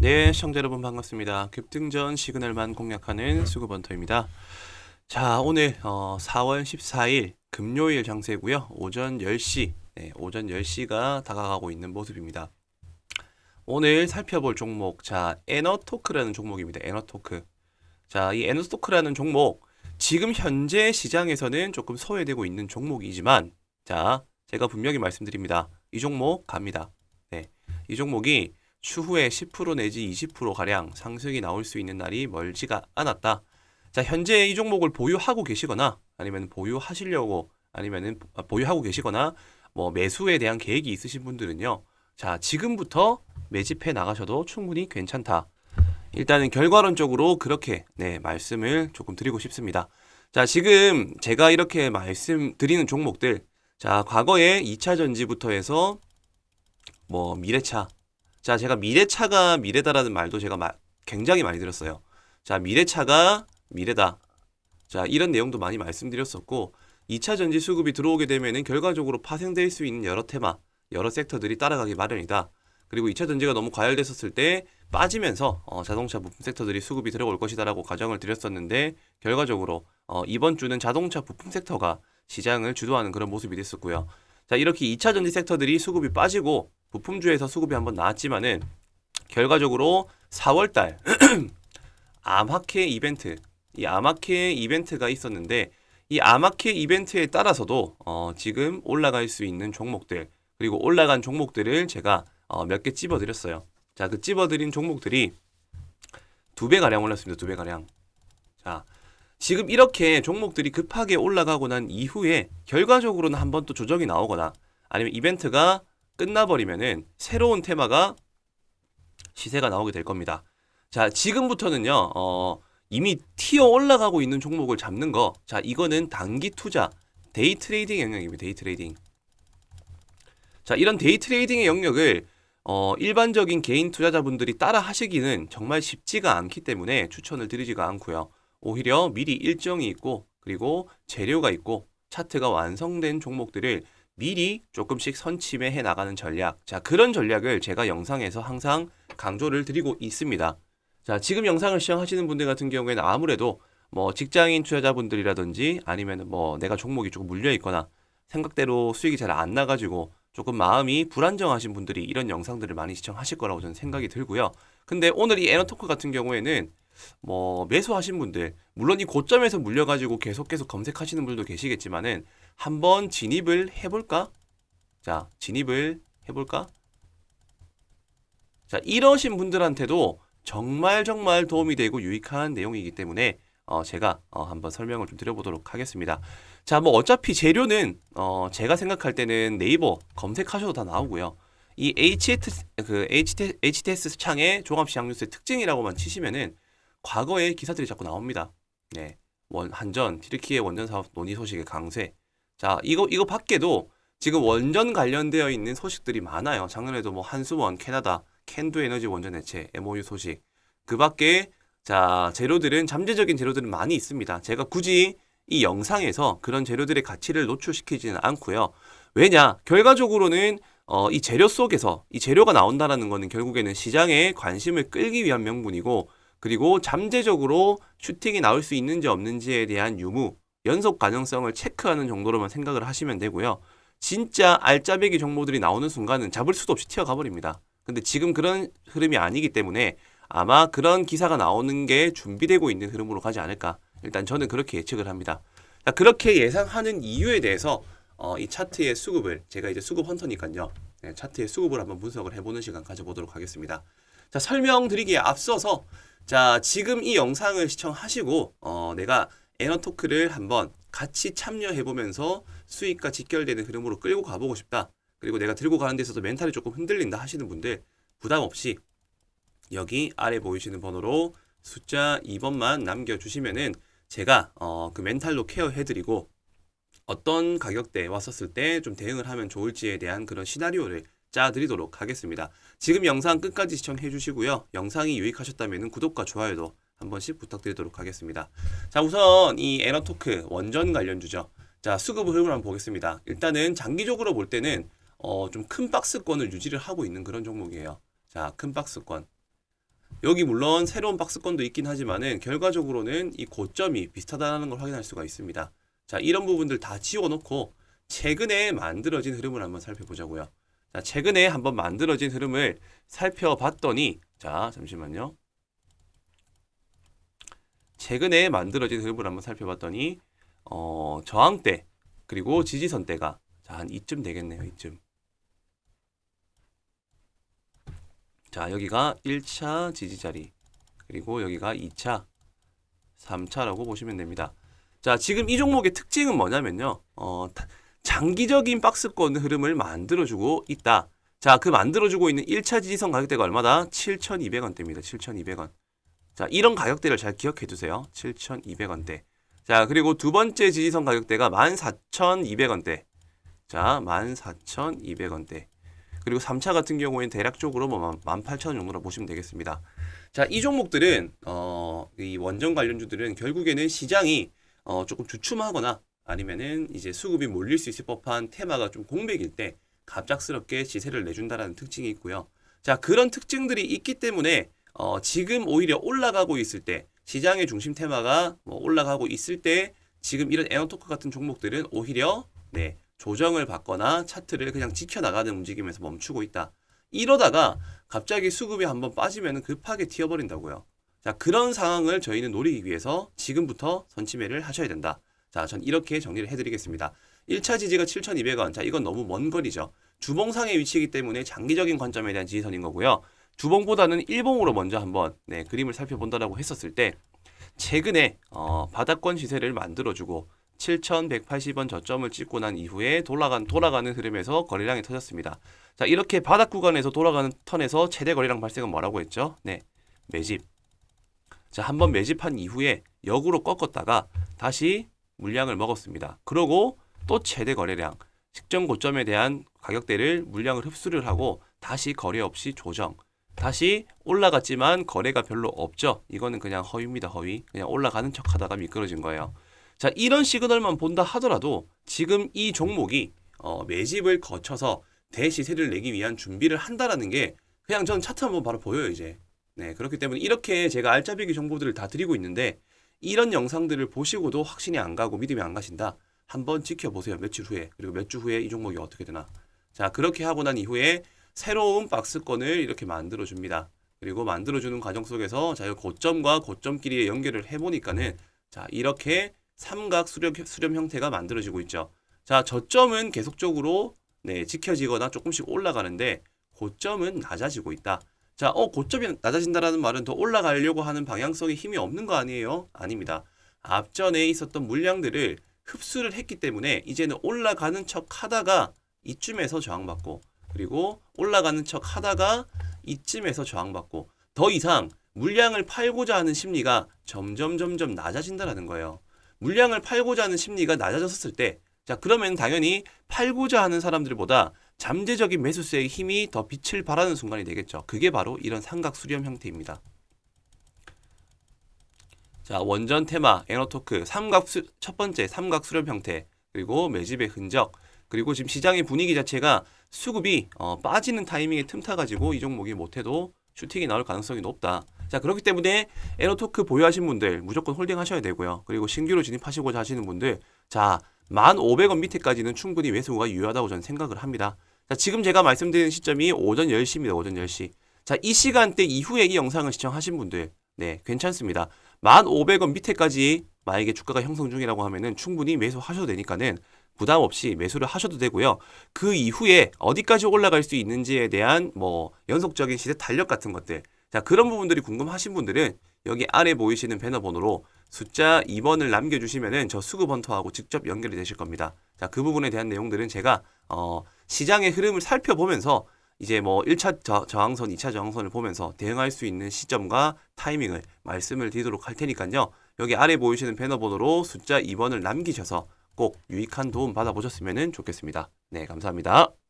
네, 시청자 여러분 반갑습니다. 급등전 시그널만 공략하는 수급원터입니다. 자, 오늘 어, 4월 14일 금요일 장세고요. 오전 10시, 네, 오전 10시가 다가가고 있는 모습입니다. 오늘 살펴볼 종목, 자, 에너토크라는 종목입니다. 에너토크. 자, 이 에너토크라는 종목, 지금 현재 시장에서는 조금 소외되고 있는 종목이지만, 자, 제가 분명히 말씀드립니다. 이 종목 갑니다. 네, 이 종목이 추후에 10% 내지 20% 가량 상승이 나올 수 있는 날이 멀지가 않았다. 자, 현재 이 종목을 보유하고 계시거나 아니면 보유하시려고 아니면은 보유하고 계시거나 뭐 매수에 대한 계획이 있으신 분들은요. 자, 지금부터 매집해 나가셔도 충분히 괜찮다. 일단은 결과론적으로 그렇게 네, 말씀을 조금 드리고 싶습니다. 자, 지금 제가 이렇게 말씀드리는 종목들 자, 과거에 2차 전지부터 해서 뭐 미래차 자, 제가 미래차가 미래다라는 말도 제가 마- 굉장히 많이 들었어요. 자, 미래차가 미래다. 자, 이런 내용도 많이 말씀드렸었고, 2차 전지 수급이 들어오게 되면은 결과적으로 파생될 수 있는 여러 테마, 여러 섹터들이 따라가기 마련이다. 그리고 2차 전지가 너무 과열됐었을 때 빠지면서 어, 자동차 부품 섹터들이 수급이 들어올 것이다라고 가정을 드렸었는데 결과적으로 어, 이번 주는 자동차 부품 섹터가 시장을 주도하는 그런 모습이 됐었고요. 자, 이렇게 2차 전지 섹터들이 수급이 빠지고 부품주에서 수급이 한번 나왔지만은 결과적으로 4월달 아마케 이벤트 이 아마케 이벤트가 있었는데 이 아마케 이벤트에 따라서도 어, 지금 올라갈 수 있는 종목들 그리고 올라간 종목들을 제가 어, 몇 개 찝어드렸어요. 자, 그 찝어드린 종목들이 두 배 가량 올랐습니다. 두 배 가량. 자, 지금 이렇게 종목들이 급하게 올라가고 난 이후에 결과적으로는 한 번 또 조정이 나오거나 아니면 이벤트가 끝나버리면은 새로운 테마가 시세가 나오게 될 겁니다. 자, 지금부터는요, 어, 이미 튀어 올라가고 있는 종목을 잡는 거. 자, 이거는 단기 투자, 데이 트레이딩 영역입니다. 데이 트레이딩. 자, 이런 데이 트레이딩의 영역을 어, 일반적인 개인 투자자분들이 따라 하시기는 정말 쉽지가 않기 때문에 추천을 드리지가 않고요. 오히려 미리 일정이 있고, 그리고 재료가 있고, 차트가 완성된 종목들을 미리 조금씩 선침해 나가는 전략. 자, 그런 전략을 제가 영상에서 항상 강조를 드리고 있습니다. 자, 지금 영상을 시청하시는 분들 같은 경우에는 아무래도 뭐 직장인 투자자분들이라든지 아니면 뭐 내가 종목이 조금 물려 있거나 생각대로 수익이 잘 안 나가지고 조금 마음이 불안정하신 분들이 이런 영상들을 많이 시청하실 거라고 저는 생각이 들고요. 근데 오늘 이 에너토크 같은 경우에는 뭐 매수하신 분들 물론 이 고점에서 물려가지고 계속 계속 검색하시는 분들도 계시겠지만은 한번 진입을 해볼까? 자, 진입을 해볼까? 자, 이러신 분들한테도 정말 정말 도움이 되고 유익한 내용이기 때문에 어, 제가 어, 한번 설명을 좀 드려보도록 하겠습니다. 자, 뭐 어차피 재료는 어, 제가 생각할 때는 네이버 검색하셔도 다 나오고요. 이 HTS 그 HT, HTS 창에 종합시장 뉴스의 특징이라고만 치시면은 과거에 기사들이 자꾸 나옵니다. 네, 원 한전 튀르키예 원전 사업 논의 소식의 강세. 자, 이거 이거 밖에도 지금 원전 관련되어 있는 소식들이 많아요. 작년에도 뭐 한수원, 캐나다, 캔두 에너지 원전 해체, MOU 소식. 그 밖에 자, 재료들은 잠재적인 재료들은 많이 있습니다. 제가 굳이 이 영상에서 그런 재료들의 가치를 노출시키지는 않고요. 왜냐? 결과적으로는 어, 이 재료 속에서 이 재료가 나온다라는 거는 결국에는 시장에 관심을 끌기 위한 명분이고 그리고 잠재적으로 슈팅이 나올 수 있는지 없는지에 대한 유무, 연속 가능성을 체크하는 정도로만 생각을 하시면 되고요. 진짜 알짜배기 정보들이 나오는 순간은 잡을 수도 없이 튀어가 버립니다. 근데 지금 그런 흐름이 아니기 때문에 아마 그런 기사가 나오는 게 준비되고 있는 흐름으로 가지 않을까. 일단 저는 그렇게 예측을 합니다. 자, 그렇게 예상하는 이유에 대해서 어, 이 차트의 수급을 제가 이제 수급 헌터니까요. 네, 차트의 수급을 한번 분석을 해보는 시간 가져보도록 하겠습니다. 자, 설명드리기에 앞서서 자, 지금 이 영상을 시청하시고 어, 내가 에너 토크를 한번 같이 참여해보면서 수익과 직결되는 흐름으로 끌고 가보고 싶다. 그리고 내가 들고 가는 데 있어서 멘탈이 조금 흔들린다 하시는 분들 부담 없이 여기 아래 보이시는 번호로 숫자 2번만 남겨주시면은 제가 어, 그 멘탈로 케어해드리고 어떤 가격대에 왔었을 때 좀 대응을 하면 좋을지에 대한 그런 시나리오를 짜드리도록 하겠습니다. 지금 영상 끝까지 시청해 주시고요. 영상이 유익하셨다면 구독과 좋아요도 한 번씩 부탁드리도록 하겠습니다. 자, 우선 이 에너토크 원전 관련주죠. 자, 수급 흐름을 한번 보겠습니다. 일단은 장기적으로 볼 때는 어, 좀 큰 박스권을 유지를 하고 있는 그런 종목이에요. 자, 큰 박스권. 여기 물론 새로운 박스권도 있긴 하지만은 결과적으로는 이 고점이 비슷하다는 걸 확인할 수가 있습니다. 자, 이런 부분들 다 지워놓고 최근에 만들어진 흐름을 한번 살펴보자고요. 자, 최근에 한번 만들어진 흐름을 살펴봤더니 자, 잠시만요. 최근에 만들어진 흐름을 한번 살펴봤더니 어, 저항대 그리고 지지선대가 자, 한 이쯤 되겠네요. 이쯤. 자, 여기가 1차 지지 자리. 그리고 여기가 2차, 3차라고 보시면 됩니다. 자, 지금 이 종목의 특징은 뭐냐면요. 어, 타- 장기적인 박스권 흐름을 만들어주고 있다. 자, 그 만들어주고 있는 1차 지지선 가격대가 얼마다? 7,200원대입니다. 7,200원. 자, 이런 가격대를 잘 기억해 두세요. 7,200원대. 자, 그리고 두 번째 지지선 가격대가 14,200원대. 자, 14,200원대. 그리고 3차 같은 경우에는 대략적으로 뭐 18,000원 정도로 보시면 되겠습니다. 자, 이 종목들은 어, 이 원전 관련주들은 결국에는 시장이 어, 조금 주춤하거나 아니면은 이제 수급이 몰릴 수 있을 법한 테마가 좀 공백일 때 갑작스럽게 지세를 내준다라는 특징이 있고요. 자, 그런 특징들이 있기 때문에 어, 지금 오히려 올라가고 있을 때 시장의 중심 테마가 뭐 올라가고 있을 때 지금 이런 에너토크 같은 종목들은 오히려 네, 조정을 받거나 차트를 그냥 지켜나가는 움직임에서 멈추고 있다. 이러다가 갑자기 수급이 한번 빠지면 급하게 튀어버린다고요. 자, 그런 상황을 저희는 노리기 위해서 지금부터 선취매를 하셔야 된다. 자, 전 이렇게 정리를 해드리겠습니다. 1차 지지가 7,200원. 자, 이건 너무 먼 거리죠. 주봉상의 위치이기 때문에 장기적인 관점에 대한 지지선인 거고요. 주봉보다는 일봉으로 먼저 한번 네, 그림을 살펴본다라고 했었을 때 최근에 어, 바닥권 시세를 만들어주고 7,180원 저점을 찍고 난 이후에 돌아간 돌아가는 흐름에서 거래량이 터졌습니다. 자 이렇게 바닥 구간에서 돌아가는 턴에서 최대 거래량 발생은 뭐라고 했죠? 네 매집. 자 한번 매집한 이후에 역으로 꺾었다가 다시 물량을 먹었습니다. 그러고 또 최대 거래량 식전 고점에 대한 가격대를 물량을 흡수를 하고 다시 거래 없이 조정. 다시 올라갔지만 거래가 별로 없죠. 이거는 그냥 허위입니다. 허위. 그냥 올라가는 척 하다가 미끄러진 거예요. 자 이런 시그널만 본다 하더라도 지금 이 종목이 어, 매집을 거쳐서 대시세를 내기 위한 준비를 한다라는 게 그냥 전 차트 한번 바로 보여요 이제. 네 그렇기 때문에 이렇게 제가 알짜배기 정보들을 다 드리고 있는데 이런 영상들을 보시고도 확신이 안 가고 믿음이 안 가신다. 한번 지켜보세요 며칠 후에 그리고 몇 주 후에 이 종목이 어떻게 되나. 자 그렇게 하고 난 이후에 새로운 박스권을 이렇게 만들어 줍니다. 그리고 만들어 주는 과정 속에서 자, 이 고점과 고점끼리의 연결을 해 보니까는 자, 이렇게 삼각 수렴, 수렴 형태가 만들어지고 있죠. 자, 저점은 계속적으로 네, 지켜지거나 조금씩 올라가는데 고점은 낮아지고 있다. 자, 어, 고점이 낮아진다라는 말은 더 올라가려고 하는 방향성에 힘이 없는 거 아니에요? 아닙니다. 앞전에 있었던 물량들을 흡수를 했기 때문에 이제는 올라가는 척 하다가 이쯤에서 저항받고 그리고 올라가는 척 하다가 이쯤에서 저항받고 더 이상 물량을 팔고자 하는 심리가 점점 점점 낮아진다라는 거예요. 물량을 팔고자 하는 심리가 낮아졌을 때, 자, 그러면 당연히 팔고자 하는 사람들보다 잠재적인 매수세의 힘이 더 빛을 발하는 순간이 되겠죠. 그게 바로 이런 삼각 수렴 형태입니다. 자, 원전 테마, 에너토크, 삼각 수, 첫 번째 삼각 수렴 형태, 그리고 매집의 흔적, 그리고 지금 시장의 분위기 자체가 수급이 어, 빠지는 타이밍에 틈타 가지고 이 종목이 못해도 슈팅이 나올 가능성이 높다. 자 그렇기 때문에 에너토크 보유하신 분들 무조건 홀딩 하셔야 되고요. 그리고 신규로 진입하시고자 하시는 분들 자 1,500원 밑에까지는 충분히 매수가 유효하다고 저는 생각을 합니다. 자 지금 제가 말씀드리는 시점이 오전 10시입니다. 오전 10시. 자 이 시간대 이후에 이 영상을 시청하신 분들 네 괜찮습니다. 1,500원 밑에까지 만약에 주가가 형성 중이라고 하면은 충분히 매수하셔도 되니까는 부담 없이 매수를 하셔도 되고요. 그 이후에 어디까지 올라갈 수 있는지에 대한 뭐 연속적인 시세 탄력 같은 것들. 자, 그런 부분들이 궁금하신 분들은 여기 아래 보이시는 배너 번호로 숫자 2번을 남겨주시면은 저 수급 헌터하고 직접 연결이 되실 겁니다. 자, 그 부분에 대한 내용들은 제가 어, 시장의 흐름을 살펴보면서 이제 뭐 1차 저, 저항선, 2차 저항선을 보면서 대응할 수 있는 시점과 타이밍을 말씀을 드리도록 할 테니까요. 여기 아래 보이시는 배너 번호로 숫자 2번을 남기셔서 꼭 유익한 도움 받아보셨으면 좋겠습니다. 네, 감사합니다.